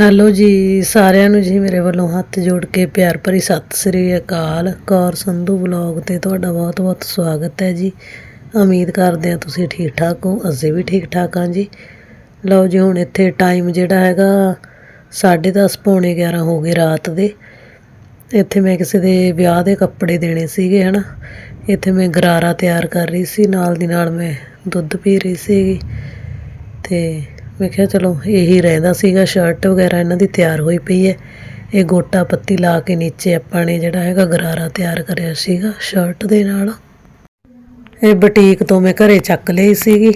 Hello ਜੀ, ਸਾਰਿਆਂ ਨੂੰ ਜੀ ਮੇਰੇ ਵੱਲੋਂ ਹੱਥ ਜੋੜ ਕੇ ਪਿਆਰ ਭਰੀ ਸਤਿ ਸ੍ਰੀ ਅਕਾਲ। ਕੌਰ ਸੰਧੂ ਵਲੌਗ ਤੇ ਤੁਹਾਡਾ ਬਹੁਤ-ਬਹੁਤ ਸਵਾਗਤ ਹੈ ਜੀ। ਉਮੀਦ ਕਰਦੇ ਹਾਂ ਤੁਸੀਂ ਠੀਕ ਠਾਕ ਹੋ, ਅਸੀਂ ਵੀ ਠੀਕ ਠਾਕ ਹਾਂ ਜੀ। ਲਓ ਜੀ, ਹੁਣ ਇੱਥੇ ਟਾਈਮ ਜਿਹੜਾ ਹੈਗਾ 10:30 ਪੌਣੇ 11 ਹੋ ਗਏ ਰਾਤ ਦੇ। ਇੱਥੇ ਮੈਂ ਕਿਸੇ ਦੇ ਵਿਆਹ ਦੇ ਕੱਪੜੇ ਦੇਣੇ ਸੀਗੇ, ਹਨਾ। ਇੱਥੇ ਮੈਂ ਗਰਾਰਾ ਤਿਆਰ ਕਰ ਰਹੀ ਸੀ, ਨਾਲ ਦੀ ਨਾਲ ਮੈਂ ਦੁੱਧ ਪੀ ਰਹੀ ਸੀਗੀ। ਤੇ ਮੈਂ ਕਿਹਾ ਚਲੋ ਇਹੀ ਰਹਿੰਦਾ ਸੀਗਾ ਸ਼ਰਟ ਵਗੈਰਾ ਇਹਨਾਂ ਦੀ ਤਿਆਰ ਹੋਈ ਪਈ ਹੈ। ਇਹ ਗੋਟਾ ਪੱਤੀ ਲਾ ਕੇ ਨੀਚੇ ਆਪਾਂ ਨੇ ਜਿਹੜਾ ਹੈਗਾ ਗਰਾਰਾ ਤਿਆਰ ਕਰਿਆ ਸੀਗਾ ਸ਼ਰਟ ਦੇ ਨਾਲ। ਇਹ ਬੁਟੀਕ ਤੋਂ ਮੈਂ ਘਰੇ ਚੱਕ ਲਈ ਸੀਗੀ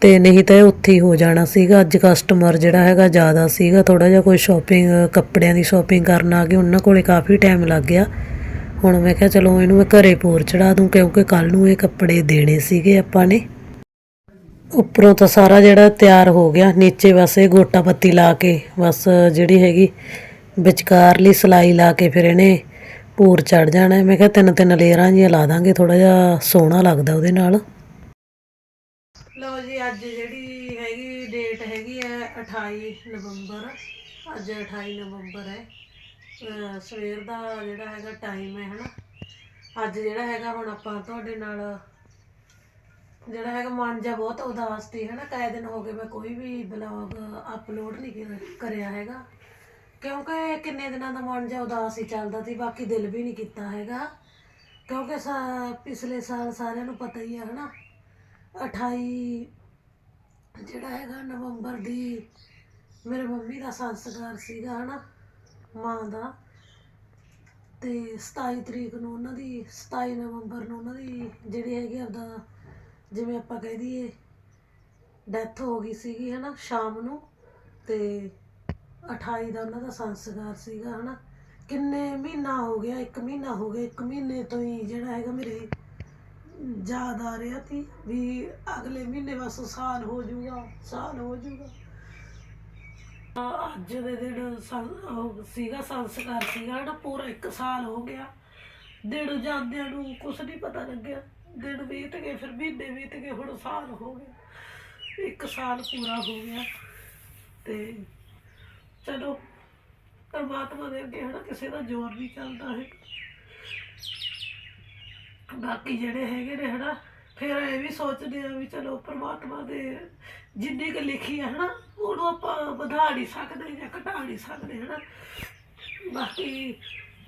ਤੇ ਨਹੀਂ ਤਾਂ ਇਹ ਉੱਥੇ ਹੀ ਹੋ ਜਾਣਾ ਸੀਗਾ। ਅੱਜ ਕਸਟਮਰ ਜਿਹੜਾ ਹੈਗਾ ਜ਼ਿਆਦਾ ਸੀਗਾ ਥੋੜਾ ਜਿਹਾ ਕੋਈ ਸ਼ਾਪਿੰਗ ਕੱਪੜਿਆਂ ਦੀ ਸ਼ਾਪਿੰਗ ਕਰਨ ਆ ਗਏ, ਉਹਨਾਂ ਕੋਲੇ ਕਾਫੀ ਟਾਈਮ ਲੱਗ ਗਿਆ। ਹੁਣ ਮੈਂ ਕਿਹਾ ਚਲੋ ਇਹਨੂੰ ਮੈਂ ਘਰੇ ਪੂਰ ਚੜਾ ਦੂੰ, ਕਿਉਂਕਿ ਕੱਲ ਨੂੰ ਇਹ ਕੱਪੜੇ ਦੇਣੇ ਸੀਗੇ ਆਪਾਂ ਨੇ। ਉੱਪਰੋਂ ਤਾਂ ਸਾਰਾ ਜਿਹੜਾ ਤਿਆਰ ਹੋ ਗਿਆ, ਨੀਚੇ ਬਸ ਗੋਟਾ ਪੱਤੀ ਲਾ ਕੇ, ਬਸ ਜਿਹੜੀ ਹੈਗੀ ਵਿਚਕਾਰਲੀ ਸਲਾਈ ਲਾ ਕੇ ਫਿਰ ਇਹਨੇ ਪੂਰ ਚੜ ਜਾਣਾ। ਮੈਂ ਕਿਹਾ ਤਿੰਨ ਤਿੰਨ ਲੇਅਰਾਂ ਜਿਹੀਆਂ ਲਾ ਦਾਂਗੇ ਥੋੜਾ ਜਿਹਾ ਸੋਹਣਾ ਲੱਗਦਾ ਉਹਦੇ ਨਾਲ। ਲਓ ਜੀ, ਅੱਜ ਜਿਹੜੀ ਹੈਗੀ ਡੇਟ ਹੈਗੀ ਹੈ 28 ਨਵੰਬਰ। ਅੱਜ 28 ਨਵੰਬਰ ਹੈ। ਸਵੇਰ ਦਾ ਜਿਹੜਾ ਹੈਗਾ ਟਾਈਮ ਹੈ, ਹਨਾ। ਅੱਜ ਜਿਹੜਾ ਹੈਗਾ, ਹੁਣ ਆਪਾਂ ਤੁਹਾਡੇ ਨਾਲ ਜਿਹੜਾ ਹੈਗਾ ਮਨ ਜਿਹਾ ਬਹੁਤ ਉਦਾਸ ਸੀ, ਹਨਾ, ਕਈ ਦਿਨ ਹੋ ਗਏ ਮੈਂ ਕੋਈ ਵੀ ਬਲੌਗ ਅਪਲੋਡ ਨਹੀਂ ਕਰ- ਕਰਿਆ ਹੈਗਾ। ਕਿਉਂਕਿ ਕਿੰਨੇ ਦਿਨਾਂ ਦਾ ਮਨ ਜਿਹਾ ਉਦਾਸ ਹੀ ਚੱਲਦਾ ਸੀ, ਬਾਕੀ ਦਿਲ ਵੀ ਨਹੀਂ ਕੀਤਾ ਹੈਗਾ। ਕਿਉਂਕਿ ਸਾ- ਪਿਛਲੇ ਸਾਲ ਸਾਰਿਆਂ ਨੂੰ ਪਤਾ ਹੀ ਹੈ ਹਨਾ। 28 ਜਿਹੜਾ ਹੈਗਾ ਨਵੰਬਰ ਦੀ ਮੇਰੇ ਮੰਮੀ ਦਾ ਸੰਸਕਾਰ ਸੀਗਾ, ਹਨਾ, ਮਾਂ ਦਾ। ਤੇ 27 ਤਰੀਕ ਨੂੰ ਉਹਨਾਂ ਦੀ 27 ਨਵੰਬਰ ਨੂੰ ਉਹਨਾਂ ਦੀ ਜਿਹੜੀ ਹੈਗੀ ਆਪਦਾ ਜਿਵੇਂ ਆਪਾਂ ਕਹਿ ਦਈਏ ਡੈਥ ਹੋ ਗਈ ਸੀਗੀ ਹਨਾ ਸ਼ਾਮ ਨੂੰ ਤੇ 28 ਦਾ ਉਹਨਾਂ ਦਾ ਸੰਸਕਾਰ ਸੀਗਾ ਹਨਾ। ਕਿੰਨੇ ਮਹੀਨਾ ਹੋ ਗਿਆ ਇੱਕ ਮਹੀਨਾ ਹੋ ਗਿਆ ਇੱਕ ਮਹੀਨੇ ਤੋਂ ਹੀ ਜਿਹੜਾ ਹੈਗਾ ਮੇਰੇ ਯਾਦ ਆ ਰਿਹਾ ਸੀ ਵੀ ਅਗਲੇ ਮਹੀਨੇ ਬਸ ਸਾਲ ਹੋ ਜਾਊਗਾ ਸਾਲ ਹੋ ਜਾਊਗਾ। ਆ, ਅੱਜ ਦੇ ਦਿਨ ਸੰ- ਸੀਗਾ ਸੰਸਕਾਰ ਸੀਗਾ ਜਿਹੜਾ ਪੂਰਾ ਇੱਕ ਸਾਲ ਹੋ ਗਿਆ। ਦਿਨ ਜਾਂਦਿਆਂ ਨੂੰ ਕੁਛ ਨਹੀਂ ਪਤਾ ਲੱਗਿਆ। ਦਿਨ ਬੀਤ ਗਏ, ਫਿਰ ਮਹੀਨੇ ਬੀਤ ਗਏ, ਹੁਣ ਸਾਲ ਹੋ ਗਿਆ ਇੱਕ ਸਾਲ ਪੂਰਾ ਹੋ ਗਿਆ ਤੇ ਚਲੋ, ਪਰਮਾਤਮਾ ਦੇ ਅੱਗੇ ਹਨਾ ਕਿਸੇ ਦਾ ਜ਼ੋਰ ਨਹੀਂ ਚੱਲਦਾ ਹੈ। ਬਾਕੀ ਜਿਹੜੇ ਹੈਗੇ ਨੇ ਹਨਾ, ਫਿਰ ਇਹ ਵੀ ਸੋਚਦੇ ਆ ਵੀ ਚਲੋ ਪਰਮਾਤਮਾ ਦੇ ਜਿੰਨੀ ਕੁ ਲਿਖੀ ਹੈ ਹਨਾ, ਉਹਨੂੰ ਆਪਾਂ ਵਧਾ ਨਹੀਂ ਸਕਦੇ ਜਾਂ ਘਟਾ ਨਹੀਂ ਸਕਦੇ ਹਨਾ। ਬਾਕੀ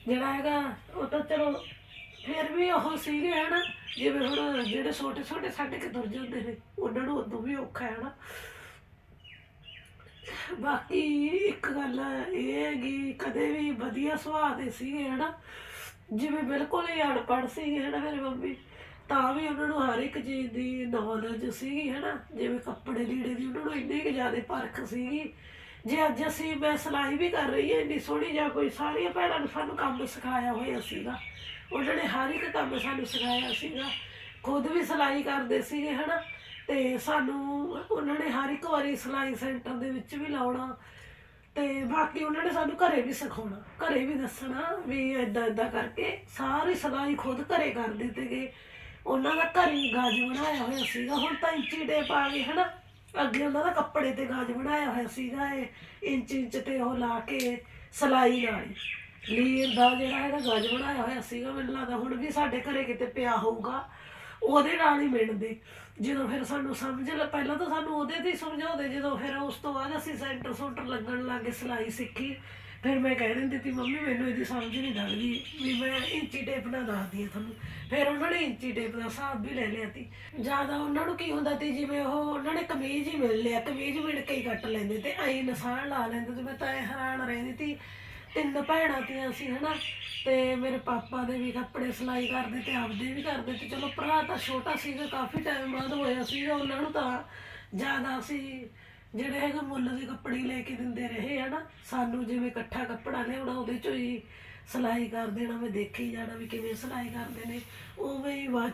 ਜਿਹੜਾ ਹੈਗਾ, ਉਹ ਤਾਂ ਚਲੋ ਫਿਰ ਵੀ ਉਹ ਸੀਗੇ ਹਨਾ, ਜਿਵੇਂ ਹੁਣ ਜਿਹੜੇ ਛੋਟੇ ਛੋਟੇ ਛੱਡ ਕੇ ਤੁਰ ਜਾਂਦੇ ਨੇ, ਉਹਨਾਂ ਨੂੰ ਉਦੋਂ ਵੀ ਔਖਾ ਹੈ ਨਾ। ਬਾਕੀ ਇੱਕ ਗੱਲ ਇਹ ਹੈਗੀ ਕਦੇ ਵੀ ਵਧੀਆ ਸੁਭਾਅ ਦੇ ਸੀਗੇ ਹਨਾ, ਜਿਵੇਂ ਬਿਲਕੁਲ ਹੀ ਅਨਪੜ੍ਹ ਸੀਗੇ ਹਨਾ ਮੇਰੇ ਮੰਮੀ, ਤਾਂ ਵੀ ਉਹਨਾਂ ਨੂੰ ਹਰ ਇੱਕ ਚੀਜ਼ ਦੀ ਨੌਲੇਜ ਸੀਗੀ ਹਨਾ, ਜਿਵੇਂ ਕੱਪੜੇ ਲੀੜੇ ਦੀ ਉਹਨਾਂ ਨੂੰ ਇੰਨੀ ਕੁ ਜ਼ਿਆਦਾ ਪਰਖ ਸੀਗੀ। ਜੇ ਅੱਜ ਅਸੀਂ ਮੈਂ ਸਿਲਾਈ ਵੀ ਕਰ ਰਹੀ ਹਾਂ, ਇੰਨੀ ਸੋਹਣੀ ਜਾਂ ਕੋਈ ਸਾਰੀਆਂ ਭੈਣਾਂ ਨੇ ਸਾਨੂੰ ਕੰਮ ਸਿਖਾਇਆ ਹੋਇਆ ਸੀਗਾ ਉਹਨਾਂ ਨੇ ਹਰ ਇੱਕ ਕੰਮ ਸਾਨੂੰ ਸਿਖਾਇਆ ਸੀਗਾ, ਖੁਦ ਵੀ ਸਿਲਾਈ ਕਰਦੇ ਸੀਗੇ, ਹਨਾ? ਤੇ ਸਾਨੂੰ ਉਹਨਾਂ ਨੇ ਹਰ ਇੱਕ ਵਾਰੀ ਸਿਲਾਈ ਸੈਂਟਰ ਦੇ ਵਿੱਚ ਵੀ ਲਾਉਣਾ, ਤੇ ਬਾਕੀ ਉਹਨਾਂ ਨੇ ਸਾਨੂੰ ਘਰੇ ਵੀ ਸਿਖਾਉਣਾ, ਘਰੇ ਵੀ ਦੱਸਣਾ ਵੀ ਇਦਾਂ ਇਦਾਂ ਕਰਕੇ ਸਾਰੀ ਸਿਲਾਈ ਖੁਦ ਘਰੇ ਕਰਦੇ ਤੇਗੇ ਉਹਨਾਂ ਦਾ ਘਰੇ ਹੀ ਗਾਜ ਬਣਾਇਆ ਹੋਇਆ ਸੀਗਾ, ਹੁਣ ਤਾਂ ਇੰਚੀ ਟੇਪ ਆ ਗਏ, ਹਨਾ? ਅੱਗੇ ਉਹਨਾਂ ਦਾ ਕੱਪੜੇ ਤੇ ਗਾਜ ਬਣਾਇਆ ਹੋਇਆ ਸੀਗਾ, ਇਹ ਇੰਚ ਇੰਚ ਤੇ ਉਹ ਲਾ ਕੇ ਸਿਲਾਈ ਨਾਲ ਹੀ। ਲੀਰ ਦਾ ਜਿਹੜਾ ਇਹਦਾ ਗਾਜ ਬਣਾਇਆ ਹੋਇਆ ਸੀਗਾ, ਮੈਨੂੰ ਲੱਗਦਾ ਹੁਣ ਵੀ ਸਾਡੇ ਘਰੇ ਕਿਤੇ ਪਿਆ ਹੋਊਗਾ, ਉਹਦੇ ਨਾਲ ਹੀ ਮਿਲਦੇ ਜਦੋਂ ਫਿਰ ਸਾਨੂੰ ਸਮਝ ਲ, ਪਹਿਲਾਂ ਤਾਂ ਸਾਨੂੰ ਉਹਦੇ ਤੇ ਹੀ ਸਮਝਾਉਂਦੇ, ਜਦੋਂ ਫਿਰ ਉਸ ਤੋਂ ਬਾਅਦ ਅਸੀਂ ਸੈਂਟਰ ਸੂਟਰ ਲੱਗਣ ਲੱਗੇ, ਸਿਲਾਈ ਸਿੱਖੀ। ਫਿਰ ਮੈਂ ਕਹਿ ਦਿੰਦੀ ਤੀ ਮੰਮੀ, ਮੈਨੂੰ ਇਹਦੀ ਸਮਝ ਨਹੀਂ ਲੱਗਦੀ, ਵੀ ਮੈਂ ਇੰਚੀ ਟੇਪ ਨਾਲ ਦੱਸਦੀ ਹਾਂ ਤੁਹਾਨੂੰ। ਫਿਰ ਉਹਨਾਂ ਨੇ ਇੰਚੀ ਟੇਪ ਦਾ ਹਿਸਾਬ ਵੀ ਲੈ ਲਿਆ ਤੀ ਜ਼ਿਆਦਾ ਉਹਨਾਂ ਨੂੰ ਕੀ ਹੁੰਦਾ ਤੀ ਜਿਵੇਂ ਉਹ ਉਹਨਾਂ ਨੇ ਕਮੀਜ਼ ਹੀ ਮਿਲ ਲਿਆ, ਕਮੀਜ਼ ਮਿਲ ਕੇ ਹੀ ਕੱਟ ਲੈਂਦੇ ਤੇ ਐਂ ਨਿਸ਼ਾਨ ਲਾ ਲੈਂਦੇ ਤੇ ਮੈਂ ਤਾਂ ਇਹ ਹੈਰਾਨ ਰਹਿੰਦੀ ਤੀ ਤਿੰਨ ਭੈਣਾਂ ਤੀਆਂ ਸੀ, ਹਨਾ? ਤੇ ਮੇਰੇ ਪਾਪਾ ਦੇ ਵੀ ਕੱਪੜੇ ਸਿਲਾਈ ਕਰਦੇ ਤੇ ਆਪਦੇ ਵੀ ਕਰਦੇ ਤੇ ਚਲੋ ਭਰਾ ਤਾਂ ਛੋਟਾ ਸੀਗਾ, ਕਾਫੀ ਟਾਈਮ ਬਾਅਦ ਹੋਇਆ ਸੀਗਾ, ਉਹਨਾਂ ਨੂੰ ਤਾਂ ਜ਼ਿਆਦਾ ਸੀ ਜਿਹੜੇ ਹੈਗੇ ਮੁੱਲ ਦੇ ਕੱਪੜੇ ਲੈ ਕੇ ਦਿੰਦੇ ਰਹੇ, ਹਨਾ? ਸਾਨੂੰ ਜਿਵੇਂ ਇਕੱਠਾ ਕੱਪੜਾ ਲਿਆਉਣਾ, ਉਹਦੇ ਚੋਂ ਹੀ ਸਿਲਾਈ ਕਰ ਦੇਣਾ ਮੈਂ ਦੇਖੀ ਜਾਣਾ ਵੀ ਕਿਵੇਂ ਸਿਲਾਈ ਕਰਦੇ ਨੇ। ਉਵੇਂ ਹੀ ਬਾਅਦ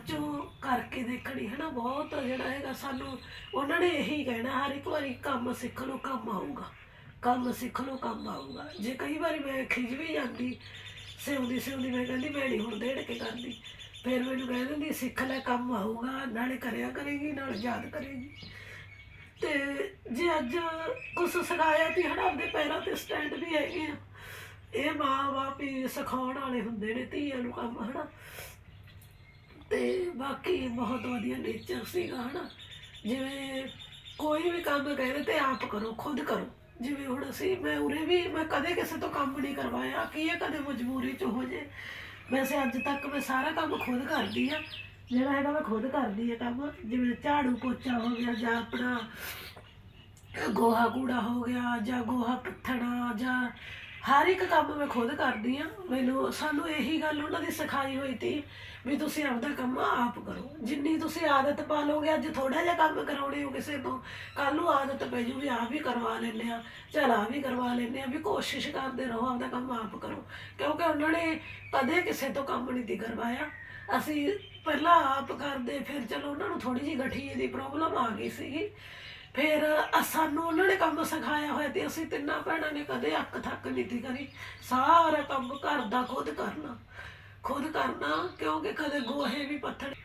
ਕਰਕੇ ਦੇਖਣੀ, ਹਨਾ? ਬਹੁਤ ਜਿਹੜਾ ਹੈਗਾ ਸਾਨੂੰ, ਉਹਨਾਂ ਨੇ ਇਹੀ ਕਹਿਣਾ, ਹਰ ਇੱਕ ਵਾਰੀ ਕੰਮ ਸਿੱਖ ਲਓ, ਕੰਮ ਆਊਗਾ। ਕੰਮ ਸਿੱਖ ਲਓ, ਕੰਮ ਆਊਗਾ। ਜੇ ਕਈ ਵਾਰੀ ਮੈਂ ਖਿਜ ਵੀ ਜਾਂਦੀ, ਸਿਉਂਦੀ ਸਿਉਂਦੀ, ਮੈਂ ਕਹਿੰਦੀ ਮੈਂ ਨਹੀਂ ਹੁਣ ਦੇੜ ਕੇ ਕਰਦੀ। ਫਿਰ ਮੈਨੂੰ ਕਹਿ ਦਿੰਦੀ, ਸਿੱਖ ਲੈ, ਕੰਮ ਆਊਗਾ, ਨਾਲੇ ਕਰਿਆ ਕਰੇਗੀ, ਨਾਲ ਯਾਦ ਕਰੇਗੀ। ਤੇ ਜੇ ਅੱਜ ਕੁਛ ਸਿਖਾਇਆ ਤੇ ਹਨਾ, ਆਪਦੇ ਪੈਰਾਂ ਤੇ ਸਟੈਂਡ ਵੀ ਹੈਗੇ ਆ, ਇਹ ਮਾਂ ਬਾਪ ਹੀ ਸਿਖਾਉਣ ਵਾਲੇ ਹੁੰਦੇ ਨੇ, ਧੀਆਂ ਨੂੰ ਕੰਮ, ਹਨਾ। ਤੇ ਬਾਕੀ ਬਹੁਤ ਵਧੀਆ ਨੇਚਰ ਸੀਗਾ, ਹਨਾ। ਜਿਵੇਂ ਕੋਈ ਵੀ ਕੰਮ ਕਹਿੰਦੇ ਤੇ ਆਪ ਕਰੋ, ਖੁਦ ਕਰੋ। ਜਿਵੇਂ ਹੁਣ ਅਸੀਂ, ਮੈਂ ਉਰੇ ਵੀ, ਮੈਂ ਕਦੇ ਕਿਸੇ ਤੋਂ ਕੰਮ ਨਹੀਂ ਕਰਵਾਇਆ, ਕੀ ਇਹ ਕਦੇ ਮਜਬੂਰੀ ਚ ਹੋ ਜੇ? ਵੈਸੇ ਅੱਜ ਤੱਕ ਮੈਂ ਸਾਰਾ ਕੰਮ ਖੁਦ ਕਰਦੀ ਆ। ਜਿਹੜਾ ਹੈਗਾ ਮੈਂ ਖੁਦ ਕਰਦੀ ਆ ਕੰਮ। ਜਿਵੇਂ ਝਾੜੂ ਪੋਚਾ ਹੋ ਗਿਆ, ਜਾਂ ਆਪਣਾ ਗੋਹਾ ਕੂੜਾ ਹੋ ਗਿਆ, ਜਾਂ ਗੋਹਾ ਪੱਥਣਾ, ਜਾਂ ਹਰ ਇੱਕ ਕੰਮ ਮੈਂ ਖੁਦ ਕਰਦੀ ਆ। ਮੈਨੂੰ, ਸਾਨੂੰ ਇਹੀ ਗੱਲ ਉਹਨਾਂ ਦੀ ਸਿਖਾਈ ਹੋਈ ਤੀ ਵੀ ਤੁਸੀਂ ਆਪਦਾ ਕੰਮ ਆਪ ਕਰੋ। ਜਿੰਨੀ ਤੁਸੀਂ ਆਦਤ ਪਾ ਲਓਗੇ ਅੱਜ ਥੋੜਾ ਜਿਹਾ ਕੰਮ ਕਰਾਉਣੇ ਹੋ ਕਿਸੇ ਤੋਂ ਕੱਲ ਨੂੰ ਆਦਤ ਪੈ ਜੂ ਵੀ ਆਪ ਵੀ ਕਰਵਾ ਲੈਂਦੇ ਆ ਚਲ ਆ ਵੀ ਕਰਵਾ ਲੈਂਦੇ ਆ ਵੀ ਕੋਸ਼ਿਸ਼ ਕਰਦੇ ਰਹੋ, ਆਪਦਾ ਕੰਮ ਆਪ ਕਰੋ। ਕਿਉਂਕਿ ਉਹਨਾਂ ਨੇ ਕਦੇ ਕਿਸੇ ਤੋਂ ਕੰਮ ਨਹੀਂ ਤੀ ਕਰਵਾਇਆ। ਅਸੀਂ ਪਹਿਲਾਂ ਆਪ ਕਰਦੇ, ਫਿਰ ਚਲੋ ਉਹਨਾਂ ਨੂੰ ਥੋੜੀ ਜਿਹੀ ਗਠੀਏ ਦੀ ਪ੍ਰੋਬਲਮ ਆ ਗਈ ਸੀਗੀ ਫਿਰ ਸਾਨੂੰ ਉਹਨਾਂ ਨੇ ਕੰਮ ਸਿਖਾਇਆ ਹੋਇਆ ਤੇ ਅਸੀਂ ਤਿੰਨਾਂ ਭੈਣਾਂ ਨੇ ਕਦੇ ਅੱਕ ਥੱਕ ਨਹੀਂ ਤੀ ਕਰੀ। ਸਾਰਾ ਕੰਮ ਘਰ ਦਾ ਖੁਦ ਕਰਨਾ। ਖੁਦ ਕਰਨਾ, ਕਿਉਂਕਿ ਕਦੇ ਗੋਹੇ ਵੀ ਪੱਥਰ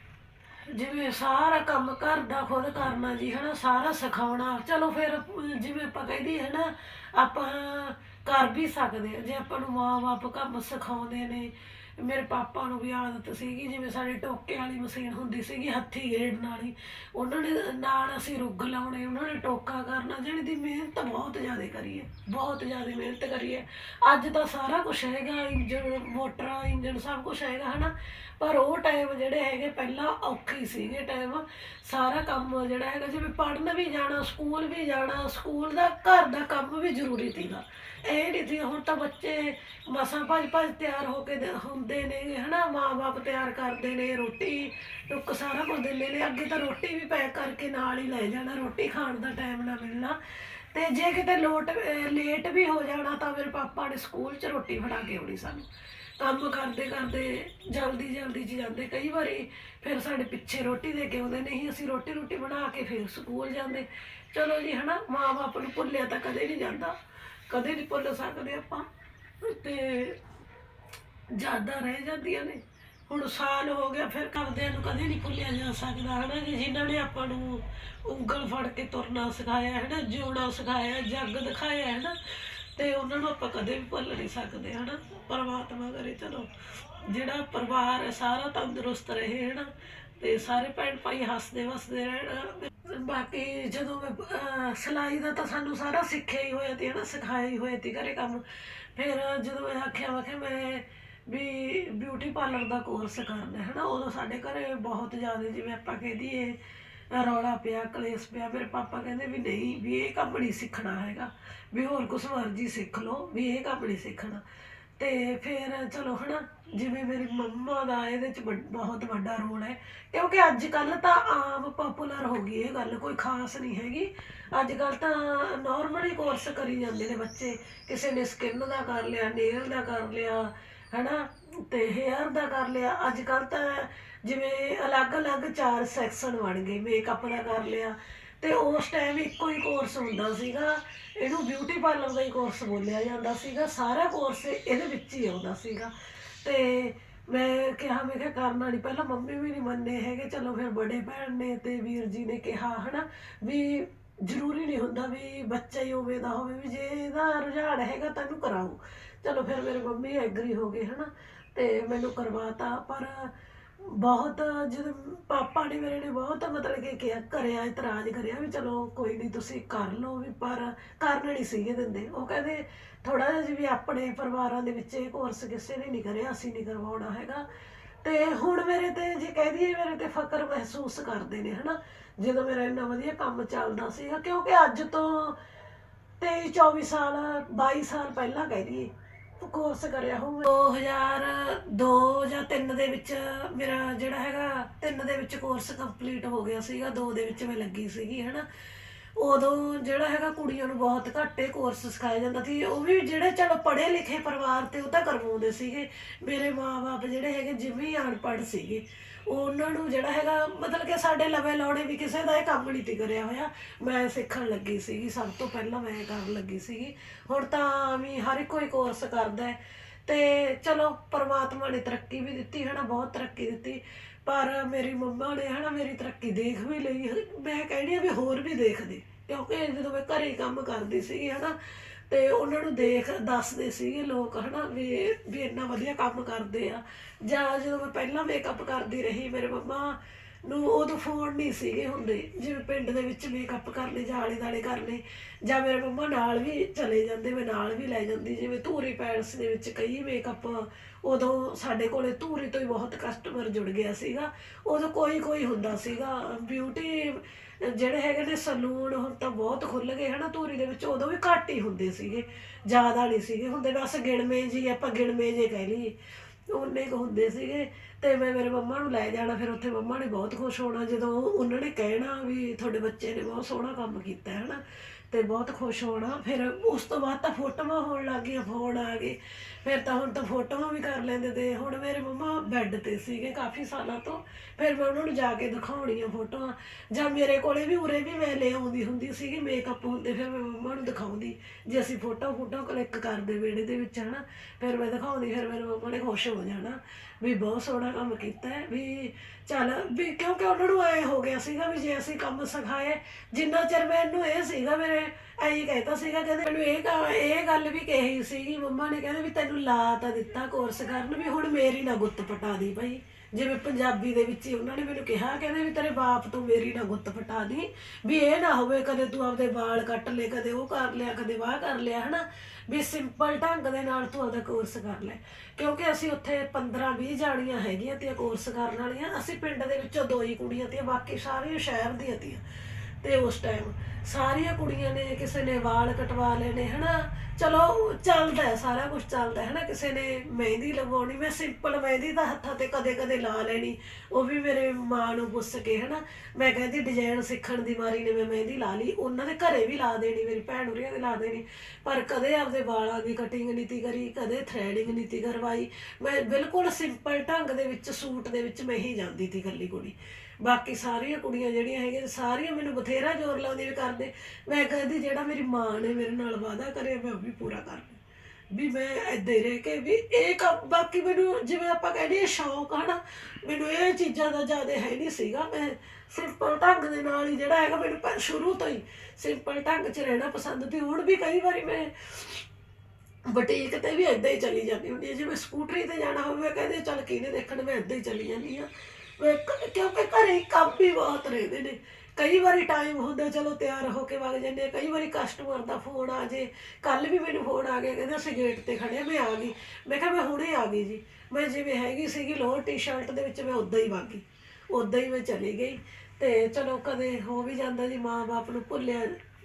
ਜਿਵੇਂ ਸਾਰਾ ਕੰਮ ਘਰ ਦਾ ਖੁਦ ਕਰਨਾ ਜੀ, ਹਨਾ, ਸਾਰਾ ਸਿਖਾਉਣਾ। ਚਲੋ ਫਿਰ, ਜਿਵੇਂ ਆਪਾਂ ਕਹਿੰਦੀ ਹੈ ਨਾ ਆਪਾਂ ਕਰ ਵੀ ਸਕਦੇ ਹਾਂ। ਜੇ ਆਪਾਂ ਨੂੰ ਮਾਂ-ਬਾਪ ਕੰਮ ਸਿਖਾਉਂਦੇ ਨੇ ਮੇਰੇ ਪਾਪਾ ਨੂੰ ਵੀ ਆਦਤ ਸੀਗੀ, ਜਿਵੇਂ ਸਾਡੇ ਟੋਕੇ ਵਾਲੀ ਮਸ਼ੀਨ ਹੁੰਦੀ ਸੀਗੀ, ਹੱਥੀ ਗੇੜਨ ਵਾਲੀ, ਉਹਨਾਂ ਨੇ ਨਾਲ ਅਸੀਂ ਰੁੱਗ ਲਾਉਣੇ, ਉਹਨਾਂ ਨੇ ਟੋਕਾ ਕਰਨਾ ਜਿਹੜੀ ਦੀ ਮਿਹਨਤ ਬਹੁਤ ਜ਼ਿਆਦਾ ਕਰੀ ਹੈ ਬਹੁਤ ਜ਼ਿਆਦਾ ਮਿਹਨਤ ਕਰੀ ਹੈ ਅੱਜ ਤਾਂ ਸਾਰਾ ਕੁਝ ਹੈਗਾ ਇੰਜਨ ਮੋਟਰਾਂ ਇੰਜਨ ਸਭ ਕੁਝ ਹੈਗਾ, ਹਨਾ? ਪਰ ਉਹ ਟਾਈਮ ਜਿਹੜੇ ਹੈਗੇ, ਪਹਿਲਾਂ ਔਖੇ ਸੀਗੇ ਟਾਈਮ ਸਾਰਾ ਕੰਮ ਜਿਹੜਾ ਹੈਗਾ, ਜਿਵੇਂ ਪੜ੍ਹਨ ਵੀ ਜਾਣਾ, ਸਕੂਲ ਵੀ ਜਾਣਾ, ਸਕੂਲ ਦਾ ਘਰ ਦਾ ਕੰਮ ਵੀ ਜ਼ਰੂਰੀ ਸੀਗਾ। ਇਹ ਨਹੀਂ ਸੀ, ਹੁਣ ਤਾਂ ਬੱਚੇ ਮਸਾਂ ਭੱਜ ਭੱਜ ਤਿਆਰ ਹੋ ਕੇ ਦੇ- ਹੁੰਦੇ ਨੇ, ਹਨਾ ਮਾਂ-ਬਾਪ ਤਿਆਰ ਕਰਦੇ ਨੇ, ਰੋਟੀ ਟੁੱਕ ਸਾਰਾ ਕੁਝ ਦਿੰਦੇ ਨੇ, ਅੱਗੇ ਤਾਂ ਰੋਟੀ ਵੀ ਪੈਕ ਕਰਕੇ ਨਾਲ ਹੀ ਲੈ ਜਾਣਾ, ਰੋਟੀ ਖਾਣ ਦਾ ਟਾਈਮ ਨਾ ਮਿਲਣਾ। ਤੇ ਜੇ ਕਿਤੇ ਲੋਟ ਲੇਟ ਵੀ ਹੋ ਜਾਣਾ, ਤਾਂ ਮੇਰੇ ਪਾਪਾ ਨੇ ਸਕੂਲ 'ਚ ਰੋਟੀ ਫੜਾ ਕੇ ਆਉਣੀ ਸਾਨੂੰ। ਕੰਮ ਕਰਦੇ ਕਰਦੇ ਜਲਦੀ ਜਲਦੀ ਜੀ ਜਾਂਦੇ, ਕਈ ਵਾਰੀ ਫਿਰ ਸਾਡੇ ਪਿੱਛੇ ਰੋਟੀ ਦੇ ਕੇ ਆਉਂਦੇ ਨਹੀਂ ਅਸੀਂ ਰੋਟੀ ਰੋਟੀ ਬਣਾ ਕੇ ਫਿਰ ਸਕੂਲ ਜਾਂਦੇ। ਚਲੋ ਜੀ, ਹਨਾ, ਮਾਂ ਬਾਪ ਨੂੰ ਭੁੱਲਿਆ ਤਾਂ ਕਦੇ ਨਹੀਂ ਜਾਂਦਾ। ਕਦੇ ਨਹੀਂ ਭੁੱਲ ਸਕਦੇ ਆਪਾਂ। ਤੇ ਜ਼ਿਆਦਾ ਰਹਿ ਜਾਂਦੀਆਂ ਨੇ। ਹੁਣ ਸਾਲ ਹੋ ਗਿਆ, ਫਿਰ ਕਰਦਿਆਂ ਨੂੰ ਕਦੇ ਨਹੀਂ ਭੁੱਲਿਆ ਜਾ ਸਕਦਾ, ਹਨਾ ਜੀ? ਜਿਨ੍ਹਾਂ ਨੇ ਆਪਾਂ ਨੂੰ ਉਂਗਲ ਫੜ ਕੇ ਤੁਰਨਾ ਸਿਖਾਇਆ ਹੈ ਨਾ ਜਿਉਣਾ ਸਿਖਾਇਆ, ਜੱਗ ਦਿਖਾਇਆ ਹੈ ਨਾ ਤੇ ਉਹਨਾਂ ਨੂੰ ਆਪਾਂ ਕਦੇ ਵੀ ਭੁੱਲ ਨਹੀਂ ਸਕਦੇ, ਹਨਾ? ਪਰਮਾਤਮਾ ਕਰੇ, ਚਲੋ। ਜਿਹੜਾ ਪਰਿਵਾਰ ਹੈ, ਸਾਰਾ ਤੰਦਰੁਸਤ ਰਹੇ, ਹਨਾ? ਤੇ ਸਾਰੇ ਭੈਣ ਭਾਈ ਹੱਸਦੇ ਵਸਦੇ ਰਹਿਣ ਬਾਕੀ ਜਦੋਂ ਮੈਂ ਅਹ, ਸਿਲਾਈ ਦਾ ਤਾਂ ਸਾਨੂੰ ਸਾਰਾ ਸਿੱਖਿਆ ਹੀ ਹੋਇਆ ਤੀ ਹਨਾ ਸਿਖਾਇਆ ਹੀ ਹੋਇਆ ਤੀ ਘਰੇ ਕੰਮ। ਫਿਰ ਜਦੋਂ ਮੈਂ ਆਖਿਆ ਮੈਂ ਕਿਹਾ ਮੈਂ ਵੀ ਬਿਊਟੀ ਪਾਰਲਰ ਦਾ ਕੋਰਸ ਕਰਨਾ ਹੈ ਨਾ ਉਦੋਂ ਸਾਡੇ ਘਰੇ ਬਹੁਤ ਜ਼ਿਆਦਾ ਜਿਵੇਂ ਆਪਾਂ ਕਹਿ ਦਈਏ ਰੌਲਾ ਪਿਆ ਕਲੇਸ਼ ਪਿਆ ਮੇਰੇ ਪਾਪਾ ਕਹਿੰਦੇ ਵੀ ਨਹੀਂ ਵੀ ਇਹ ਕੰਮ ਨਹੀਂ ਸਿੱਖਣਾ ਹੈਗਾ। ਵੀ ਹੋਰ ਕੁਛ ਮਰਜ਼ੀ ਸਿੱਖ ਲਓ ਵੀ ਇਹ ਕੰਮ ਨਹੀਂ ਸਿੱਖਣਾ। ਤੇ ਫਿਰ ਚਲੋ ਹਨਾ, ਜਿਵੇਂ ਮੇਰੀ ਮੰਮਾ ਦਾ ਇਹਦੇ ਚ ਵੱਡ- ਬਹੁਤ ਵੱਡਾ ਰੋਲ ਹੈ। ਕਿਉਂਕਿ ਅੱਜ ਕੱਲ ਤਾਂ ਆਮ ਪਪੂਲਰ ਹੋ ਗਈ ਇਹ ਗੱਲ, ਕੋਈ ਖਾਸ ਨਹੀਂ ਹੈਗੀ। ਅੱਜ ਕੱਲ ਤਾਂ ਨਾਰਮਲੀ ਕੋਰਸ ਕਰੀ ਜਾਂਦੇ ਨੇ ਬੱਚੇ। ਕਿਸੇ ਨੇ ਸਕਿਨ ਦਾ ਕਰ ਲਿਆ ਨੇਲ ਦਾ ਕਰ ਲਿਆ, ਹਨਾ, ਤੇ ਹੇਅਰ ਦਾ ਕਰ ਲਿਆ। ਅੱਜ ਕੱਲ ਤਾਂ ਜਿਵੇਂ ਅਲੱਗ-ਅਲੱਗ ਚਾਰ ਸੈਕਸ਼ਨ ਬਣ ਗਏ ਮੇਕਅਪ ਦਾ ਕਰ ਲਿਆ। ਤੇ ਉਸ ਟਾਈਮ ਇੱਕੋ ਹੀ ਕੋਰਸ ਹੁੰਦਾ ਸੀਗਾ। ਇਹਨੂੰ ਬਿਊਟੀ ਪਾਰਲਰ ਦਾ ਹੀ ਕੋਰਸ ਬੋਲਿਆ ਜਾਂਦਾ ਸੀਗਾ। ਸਾਰਾ ਕੋਰਸ ਇਹਦੇ ਵਿੱਚ ਹੀ ਆਉਂਦਾ ਸੀਗਾ। ਤੇ ਮੈਂ ਕਿਹਾ ਮੈਂ ਕਿਹਾ ਕਰਨਾ ਨਹੀਂ ਪਹਿਲਾਂ ਮੰਮੀ ਵੀ ਨਹੀਂ ਮੰਨੇ ਹੈਗੇ। ਚਲੋ ਫਿਰ ਬੜੇ ਭੈਣ ਨੇ ਤੇ ਵੀਰ ਜੀ ਨੇ ਕਿਹਾ ਹਨਾ ਵੀ ਜ਼ਰੂਰੀ ਨਹੀਂ ਹੁੰਦਾ ਵੀ ਬੱਚਾ ਹੀ ਉਵੇਂ ਦਾ ਹੋਵੇ ਵੀ ਜੇ ਇਹਦਾ ਰੁਝਾਨ ਹੈਗਾ ਤੈਨੂੰ ਕਰਾਓ। ਚਲੋ ਫਿਰ ਮੇਰੇ ਮੰਮੀ ਐਗਰੀ ਹੋ ਗਏ ਹਨਾ। ਤੇ ਮੈਨੂੰ ਕਰਵਾਤਾ। ਪਰ ਬਹੁਤ, ਜਦੋਂ ਪਾਪਾ ਨੇ ਮੇਰੇ ਨੇ ਬਹੁਤ ਮਤਲਬ ਕਿ ਕਿਹਾ, ਕਰਿਆ, ਇਤਰਾਜ਼ ਕਰਿਆ ਵੀ ਚਲੋ ਕੋਈ ਨਹੀਂ ਤੁਸੀਂ ਕਰ ਲਓ ਵੀ, ਪਰ ਕਰਨ ਨਹੀਂ ਸੀਗੇ ਦਿੰਦੇ। ਉਹ ਕਹਿੰਦੇ ਥੋੜਾ ਜਿਹਾ ਵੀ ਆਪਣੇ ਪਰਿਵਾਰਾਂ ਦੇ ਵਿੱਚ ਇਹ ਕੋਰਸ ਕਿਸੇ ਨੇ ਨਹੀਂ ਕਰਿਆ, ਅਸੀਂ ਨਹੀਂ ਕਰਵਾਉਣਾ ਹੈਗਾ। ਤੇ ਹੁਣ ਮੇਰੇ ਤੇ ਜੇ ਕਹਿ ਦਈਏ, ਮੇਰੇ ਤੇ ਫਕਰ ਮਹਿਸੂਸ ਕਰਦੇ ਨੇ, ਹਨਾ? ਜਦੋਂ ਮੇਰਾ ਇੰਨਾ ਵਧੀਆ ਕੰਮ ਚੱਲਦਾ ਸੀ ਕਿਉਂਕਿ ਅੱਜ ਤੋਂ 23 24 ਸਾਲ 22 ਸਾਲ ਪਹਿਲਾਂ ਕਹਿ ਦਈਏ। ਕੋਰਸ ਕਰਿਆ ਹੋਊ 2002 ਜਾਂ 3 ਦੇ ਵਿੱਚ ਮੇਰਾ ਜਿਹੜਾ ਹੈਗਾ 3 ਦੇ ਵਿੱਚ ਕੋਰਸ ਕੰਪਲੀਟ ਹੋ ਗਿਆ ਸੀਗਾ 2 ਦੇ ਵਿੱਚ ਮੈਂ ਲੱਗੀ ਸੀਗੀ, ਹਨਾ? ਉਦੋਂ ਜਿਹੜਾ ਹੈਗਾ ਕੁੜੀਆਂ ਨੂੰ ਬਹੁਤ ਘੱਟ ਕੋਰਸ ਸਿਖਾਇਆ ਜਾਂਦਾ ਸੀ। ਉਹ ਵੀ ਜਿਹੜੇ ਚਲੋ ਪੜ੍ਹੇ ਲਿਖੇ ਪਰਿਵਾਰ ਤੇ ਉਹ ਤਾਂ ਕਰਵਾਉਂਦੇ ਸੀਗੇ। ਮੇਰੇ ਮਾਪੇ ਜਿਹੜੇ ਹੈਗੇ, ਜਿਵੇਂ ਅਨਪੜ੍ਹ ਸੀਗੇ, ਉਹਨਾਂ ਨੂੰ ਜਿਹੜਾ ਹੈਗਾ, ਮਤਲਬ ਕਿ ਸਾਡੇ ਲਵੇ ਲਾਉਣੇ ਵੀ ਕਿਸੇ ਦਾ ਇਹ ਕੰਮ ਨਹੀਂ ਤੀ ਕਰਿਆ ਹੋਇਆ। ਮੈਂ ਸਿੱਖਣ ਲੱਗੀ ਸੀਗੀ, ਸਭ ਤੋਂ ਪਹਿਲਾਂ ਮੈਂ ਕਰਨ ਲੱਗੀ ਸੀਗੀ। ਹੁਣ ਤਾਂ ਵੀ ਹਰ ਕੋਈ ਕੋਰਸ ਕਰਦਾ ਹੈ। ਤੇ ਚਲੋ, ਪਰਮਾਤਮਾ ਨੇ ਤਰੱਕੀ ਵੀ ਦਿੱਤੀ ਹੈ ਨਾ ਬਹੁਤ ਤਰੱਕੀ ਦਿੱਤੀ। ਪਰ ਮੇਰੀ ਮੰਮਾ ਨੇ ਹਨਾ ਮੇਰੀ ਤਰੱਕੀ ਦੇਖ ਵੀ ਲਈ ਮੈਂ ਕਹਿੰਦੀ ਆ ਵੀ ਹੋਰ ਵੀ ਦੇਖਦੇ। ਕਿਉਂਕਿ ਜਦੋਂ ਮੈਂ ਘਰੇ ਕੰਮ ਕਰਦੀ ਸੀਗੀ ਹਨਾ, ਤੇ ਉਹਨਾਂ ਨੂੰ ਦੇਖ, ਦੱਸਦੇ ਸੀਗੇ ਲੋਕ ਹਨਾ ਵੀ ਵੀ ਇੰਨਾ ਵਧੀਆ ਕੰਮ ਕਰਦੇ ਆ। ਜਾਂ ਜਦੋਂ ਮੈਂ ਪਹਿਲਾਂ ਮੇਕਅਪ ਕਰਦੀ ਰਹੀ, ਮੇਰੇ ਮੰਮਾ ਨੂੰ ਉਦੋਂ ਫੋਨ ਨਹੀਂ ਸੀਗੇ ਹੁੰਦੇ। ਜਿਵੇਂ ਪਿੰਡ ਦੇ ਵਿੱਚ ਮੇਕਅਪ ਕਰਨੇ ਜਾਂ ਆਲੇ ਦਾਲੇ ਕਰਨੇ ਜਾਂ ਮੇਰੇ ਮੰਮਾ ਨਾਲ ਵੀ ਚਲੇ ਜਾਂਦੇ, ਮੈਂ ਨਾਲ ਵੀ ਲੈ ਜਾਂਦੀ। ਜਿਵੇਂ ਧੂਰੀ ਪੈਲਸ ਦੇ ਵਿੱਚ ਕਈ ਮੇਕਅਪ ਉਦੋਂ ਸਾਡੇ ਕੋਲੇ ਧੂਰੀ ਤੋਂ ਹੀ ਬਹੁਤ ਕਸਟਮਰ ਜੁੜ ਗਿਆ ਸੀਗਾ। ਉਦੋਂ ਕੋਈ ਕੋਈ ਹੁੰਦਾ ਸੀਗਾ। ਬਿਊਟੀ ਜਿਹੜੇ ਹੈਗੇ ਨੇ ਸਲੂਨ ਹੁਣ ਤਾਂ ਬਹੁਤ ਖੁੱਲ ਗਏ ਹਨਾ ਧੂਰੀ ਦੇ ਵਿੱਚ। ਉਦੋਂ ਵੀ ਘੱਟ ਹੀ ਹੁੰਦੇ ਸੀਗੇ। ਜ਼ਿਆਦਾ ਨਹੀਂ ਸੀਗੇ। ਹੁੰਦੇ ਬਸ ਗਿਣਵੇਂ ਜੀ, ਆਪਾਂ ਗਿਣਵੇਂ ਜੇ ਕਹਿ ਲਈਏ। ਉਹਨੇ ਕੁ ਹੁੰਦੇ ਸੀਗੇ। ਤੇ ਮੈਂ ਮੇਰੇ ਮੰਮਾ ਨੂੰ ਲੈ ਜਾਣਾ, ਫਿਰ ਉੱਥੇ ਮੰਮਾ ਨੇ ਬਹੁਤ ਖੁਸ਼ ਹੋਣਾ। ਜਦੋਂ ਉਹਨਾਂ ਨੇ ਕਹਿਣਾ ਵੀ ਤੁਹਾਡੇ ਬੱਚੇ ਨੇ ਬਹੁਤ ਸੋਹਣਾ ਕੰਮ ਕੀਤਾ ਹੈ ਹਨਾ। ਤੇ ਬਹੁਤ ਖੁਸ਼ ਹੋਣਾ। ਫਿਰ ਉਸ ਤੋਂ ਬਾਅਦ ਤਾਂ ਫੋਟੋਆਂ ਹੋਣ ਲੱਗ ਗਈਆਂ, ਫੋਨ ਆ ਗਏ। ਫਿਰ ਤਾਂ ਹੁਣ ਤਾਂ ਫੋਟੋਆਂ ਵੀ ਕਰ ਲੈਂਦੇ ਤੇ ਹੁਣ ਮੇਰੇ ਮੰਮਾ ਬੈੱਡ ਤੇ ਸੀਗੇ ਕਾਫੀ ਸਾਲਾਂ ਤੋਂ। ਫਿਰ ਮੈਂ ਉਹਨਾਂ ਨੂੰ ਜਾ ਕੇ ਦਿਖਾਉਣੀਆਂ ਫੋਟੋਆਂ। ਜਾਂ ਮੇਰੇ ਕੋਲੇ ਵੀ ਉਰੇ ਵੀ ਮੈਂ ਲੈ ਆਉਂਦੀ ਹੁੰਦੀ ਸੀਗੀ ਮੇਕਅਪ ਹੁੰਦੇ ਫਿਰ ਮੈਂ ਮੰਮਾ ਨੂੰ ਦਿਖਾਉਂਦੀ ਜੇ ਅਸੀਂ ਫੋਟੋ ਫੋਟੋ ਕਲਿੱਕ ਕਰਦੇ ਵਿਹੜੇ ਦੇ ਵਿੱਚ ਹਨਾ। ਫਿਰ ਮੈਂ ਦਿਖਾਉਂਦੀ, ਫਿਰ ਮੇਰੇ ਮੰਮਾ ਨੇ ਖੁਸ਼ ਹੋ ਜਾਣਾ। ਵੀ ਬਹੁਤ ਸੋਹਣਾ ਕੰਮ ਕੀਤਾ ਹੈ, ਵੀ ਚੱਲ, ਵੀ ਕਿਉਂਕਿ ਉਹਨਾਂ ਨੂੰ ਐ ਹੋ ਗਿਆ ਸੀਗਾ ਵੀ ਜੇ ਅਸੀਂ ਕੰਮ ਸਿਖਾਏ, ਜਿੰਨਾ ਚਿਰ ਮੈਨੂੰ ਇਹ ਸੀਗਾ, ਮੇਰੇ ਐਂ ਕਹਿਤਾ ਸੀਗਾ, ਕਹਿੰਦੇ ਮੈਨੂੰ ਇਹ ਗ- ਇਹ ਗੱਲ ਵੀ ਕਹੀ ਸੀਗੀ, ਮੰਮਾ ਨੇ ਕਹਿੰਦੇ ਵੀ ਤੈਨੂੰ ਲਾ ਤਾਂ ਦਿੱਤਾ ਕੋਰਸ ਕਰਨ, ਵੀ ਹੁਣ ਮੇਰੀ ਨਾ ਗੁੱਤ ਪਟਾ ਦੀ ਭਾਈ। ਜਿਵੇਂ ਪੰਜਾਬੀ ਦੇ ਵਿੱਚ ਹੀ ਉਹਨਾਂ ਨੇ ਮੈਨੂੰ ਕਿਹਾ, ਕਹਿੰਦੇ ਵੀ ਤੇਰੇ ਬਾਪ ਤੋਂ ਮੇਰੀ ਨਾ ਗੁੱਤ ਫਟਾ ਦੀ, ਵੀ ਇਹ ਨਾ ਹੋਵੇ ਕਦੇ ਤੂੰ ਆਪਦੇ ਵਾਲ ਕੱਟ ਲੈ, ਕਦੇ ਉਹ ਕਰ ਲਿਆ, ਕਦੇ ਵਾਹ ਕਰ ਲਿਆ, ਹਨਾ? ਵੀ ਸਿੰਪਲ ਢੰਗ ਦੇ ਨਾਲ ਤੂੰ ਆਪਦਾ ਕੋਰਸ ਕਰ ਲੈ। ਕਿਉਂਕਿ ਅਸੀਂ ਉੱਥੇ 15 20 ਜਾਣੀਆਂ ਹੈਗੀਆਂ ਤੇ ਕੋਰਸ ਕਰਨ ਵਾਲੀਆਂ, ਅਸੀਂ ਪਿੰਡ ਦੇ ਵਿੱਚੋਂ ਦੋ ਹੀ ਕੁੜੀਆਂ ਤੇ ਬਾਕੀ ਸਾਰੇ ਸ਼ਹਿਰ ਦੀਆਂ ਤੀਆਂ। ਤੇ ਉਸ ਟਾਈਮ ਸਾਰੀਆਂ ਕੁੜੀਆਂ ਨੇ ਕਿਸੇ ਨੇ ਵਾਲ ਕਟਵਾ ਲੈਣੇ ਹਨਾ? ਚਲੋ ਚੱਲਦਾ ਹੈ, ਸਾਰਾ ਕੁਝ ਚੱਲਦਾ ਹੈ ਨਾ ਕਿਸੇ ਨੇ ਮਹਿੰਦੀ ਲਗਵਾਉਣੀ ਮੈਂ ਸਿੰਪਲ ਮਹਿੰਦੀ ਤਾਂ ਹੱਥਾਂ ਤੇ ਕਦੇ ਕਦੇ ਲਾ ਲੈਣੀ ਉਹ ਵੀ ਮੇਰੇ ਮਾਂ ਨੂੰ ਪੁੱਛ ਕੇ ਹੈ ਨਾ ਮੈਂ ਕਹਿੰਦੀ ਡਿਜ਼ਾਈਨ ਸਿੱਖਣ ਦੀ ਮਾਰੀ ਨੇ ਮੈਂ ਮਹਿੰਦੀ ਲਾ ਲਈ ਉਹਨਾਂ ਦੇ ਘਰੇ ਵੀ ਲਾ ਦੇਣੀ ਮੇਰੀ ਭੈਣ ਉਰੀਆਂ ਦੇ ਲਾ ਦੇਣੀ ਪਰ ਕਦੇ ਆਪਦੇ ਵਾਲਾਂ ਦੀ ਕਟਿੰਗ ਨਹੀਂ ਤੀ ਕਰੀ ਕਦੇ ਥ੍ਰੈਡਿੰਗ ਨਹੀਂ ਤੀ ਕਰਵਾਈ ਮੈਂ ਬਿਲਕੁਲ ਸਿੰਪਲ ਢੰਗ ਦੇ ਵਿੱਚ ਸੂਟ ਦੇ ਵਿੱਚ ਮੈਂ ਹੀ ਜਾਂਦੀ ਤੀ ਇਕੱਲੀ ਕੁੜੀ। ਬਾਕੀ ਸਾਰੀਆਂ ਕੁੜੀਆਂ ਜਿਹੜੀਆਂ ਹੈਗੀਆਂ ਸਾਰੀਆਂ ਮੈਨੂੰ ਬਥੇਰਾ ਜ਼ੋਰ ਲਾਉਂਦੀ ਵੀ ਕਰਦੇ ਮੈਂ ਕਹਿੰਦੀ ਜਿਹੜਾ ਮੇਰੀ ਮਾਂ ਨੇ ਮੇਰੇ ਨਾਲ ਵਾਅਦਾ ਕਰਿਆ ਮੈਂ ਉਹ ਵੀ ਪੂਰਾ ਕਰਨਾ ਵੀ ਮੈਂ ਏਦਾਂ ਹੀ ਰਹਿ ਕੇ ਵੀ ਇਹ ਕੰਮ ਬਾਕੀ ਮੈਨੂੰ ਜਿਵੇਂ ਆਪਾਂ ਕਹਿੰਦੇ ਆ ਸ਼ੌਕ ਹਨਾ ਮੈਨੂੰ ਇਹ ਚੀਜ਼ਾਂ ਦਾ ਜ਼ਿਆਦਾ ਹੈ ਨਹੀਂ ਸੀਗਾ। ਮੈਂ ਸਿੰਪਲ ਢੰਗ ਦੇ ਨਾਲ ਹੀ ਜਿਹੜਾ ਹੈਗਾ ਮੈਨੂੰ ਪ- ਸ਼ੁਰੂ ਤੋਂ ਹੀ ਸਿੰਪਲ ਢੰਗ 'ਚ ਰਹਿਣਾ ਪਸੰਦ ਤੇ ਹੁਣ ਵੀ ਕਈ ਵਾਰੀ ਮੈਂ ਬਟੀਕ ਤੇ ਵੀ ਏਦਾਂ ਹੀ ਚਲੀ ਜਾਂਦੀ ਹੁੰਦੀ ਹੈ ਜਿਵੇਂ ਸਕੂਟਰੀ ਤੇ ਜਾਣਾ ਹੋਵੇ ਕਹਿੰਦੇ ਚੱਲ ਕਿਹਨੇ ਦੇਖਣ, ਮੈਂ ਏਦਾਂ ਹੀ ਚਲੀ ਜਾਂਦੀ ਆ। ਕਿਉਂਕਿ ਘਰੇ ਕੰਮ ਵੀ ਬਹੁਤ ਰਹਿੰਦੇ ਨੇ। ਕਈ ਵਾਰੀ ਟਾਈਮ ਹੁੰਦਾ ਚਲੋ ਤਿਆਰ ਹੋ ਕੇ ਵਗ ਜਾਂਦੇ ਆ ਕਈ ਵਾਰੀ ਕਸਟਮਰ ਦਾ ਫੋਨ ਆ ਜੇ ਕੱਲ ਵੀ ਮੈਨੂੰ ਫੋਨ ਆ ਗਿਆ ਕਹਿੰਦੇ ਅਸੀਂ ਗੇਟ ਤੇ ਖੜੇ ਆ, ਮੈਂ ਆ ਗਈ। ਮੈਂ ਕਿਹਾ ਮੈਂ ਹੁਣੇ ਆ ਗਈ ਜੀ। ਮੈਂ ਜਿਵੇਂ ਹੈਗੀ ਸੀਗੀ ਲੋਅਰ ਟੀ-ਸ਼ਰਟ ਦੇ ਵਿੱਚ ਮੈਂ ਉਦਾਂ ਹੀ ਵਗ ਗਈ। ਉਦਾਂ ਹੀ ਮੈਂ ਚਲੀ ਗਈ। ਤੇ ਚਲੋ ਕਦੇ ਹੋ ਵੀ ਜਾਂਦਾ ਜੀ ਮਾਂ-ਬਾਪ ਨੂੰ ਭੁੱਲਿਆ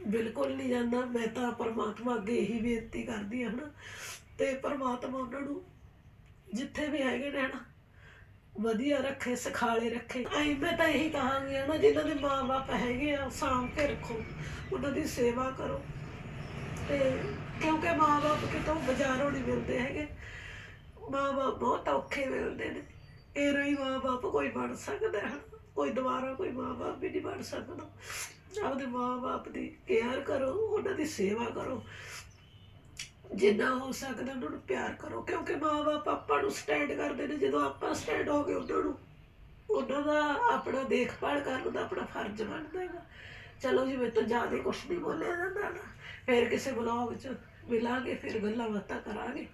ਬਿਲਕੁਲ ਨਹੀਂ ਜਾਂਦਾ। ਮੈਂ ਤਾਂ ਪਰਮਾਤਮਾ ਅੱਗੇ ਇਹੀ ਬੇਨਤੀ ਕਰਦੀ ਹਾਂ ਨਾ ਤੇ ਪਰਮਾਤਮਾ ਉਹਨਾਂ ਨੂੰ ਜਿੱਥੇ ਵੀ ਹੈਗੇ ਨੇ ਨਾ ਵਧੀਆ ਰੱਖੇ, ਸਿਖਾਲੇ ਰੱਖੇ। ਐਂ ਮੈਂ ਤਾਂ ਇਹੀ ਕਹਾਂਗੀ ਨਾ ਜਿਨ੍ਹਾਂ ਦੇ ਮਾਂ-ਬਾਪ ਹੈਗੇ ਆ, ਸਾਂਭ ਕੇ ਰੱਖੋ, ਉਹਨਾਂ ਦੀ ਸੇਵਾ ਕਰੋ। ਤੇ ਕਿਉਂਕਿ ਮਾਂ-ਬਾਪ ਕਿਤੋਂ ਬਾਜ਼ਾਰੋਂ ਨਹੀਂ ਮਿਲਦੇ ਹੈਗੇ, ਮਾਂ-ਬਾਪ ਬਹੁਤ ਔਖੇ ਮਿਲਦੇ ਨੇ। ਇਹ ਰਹੀ ਮਾਂ-ਬਾਪ ਕੋਈ ਬਣ ਸਕਦਾ ਹੈ ਕੋਈ ਦੁਬਾਰਾ ਕੋਈ ਮਾਂ-ਬਾਪ ਵੀ ਨਹੀਂ ਬਣ ਸਕਦਾ। ਆਪਦੇ ਮਾਂ-ਬਾਪ ਦੀ ਕੇਅਰ ਕਰੋ, ਉਹਨਾਂ ਦੀ ਸੇਵਾ ਕਰੋ। ਜਿੰਨਾ ਹੋ ਸਕਦਾ ਉਹਨਾਂ ਨੂੰ ਪਿਆਰ ਕਰੋ, ਕਿਉਂਕਿ ਮਾਂ-ਬਾਪ ਆਪਾਂ ਨੂੰ ਸਟੈਂਡ ਕਰਦੇ ਨੇ, ਜਦੋਂ ਆਪਾਂ ਸਟੈਂਡ ਹੋ ਗਏ ਉਹਨਾਂ ਨੂੰ, ਉਹਨਾਂ ਦਾ ਆਪਣਾ ਦੇਖਭਾਲ ਕਰਨ ਦਾ ਆਪਣਾ ਫਰਜ਼ ਬਣਦਾ ਹੈਗਾ। ਚਲੋ ਜੀ, ਮੇਰੇ ਤੋਂ ਜ਼ਿਆਦਾ ਕੁਝ ਨਹੀਂ ਬੋਲਿਆ ਜਾਂਦਾ। ਨਾ ਫਿਰ ਕਿਸੇ ਬਲੌਗ 'ਚ ਮਿਲਾਂਗੇ, ਫਿਰ ਗੱਲਾਂ ਬਾਤਾਂ ਕਰਾਂਗੇ।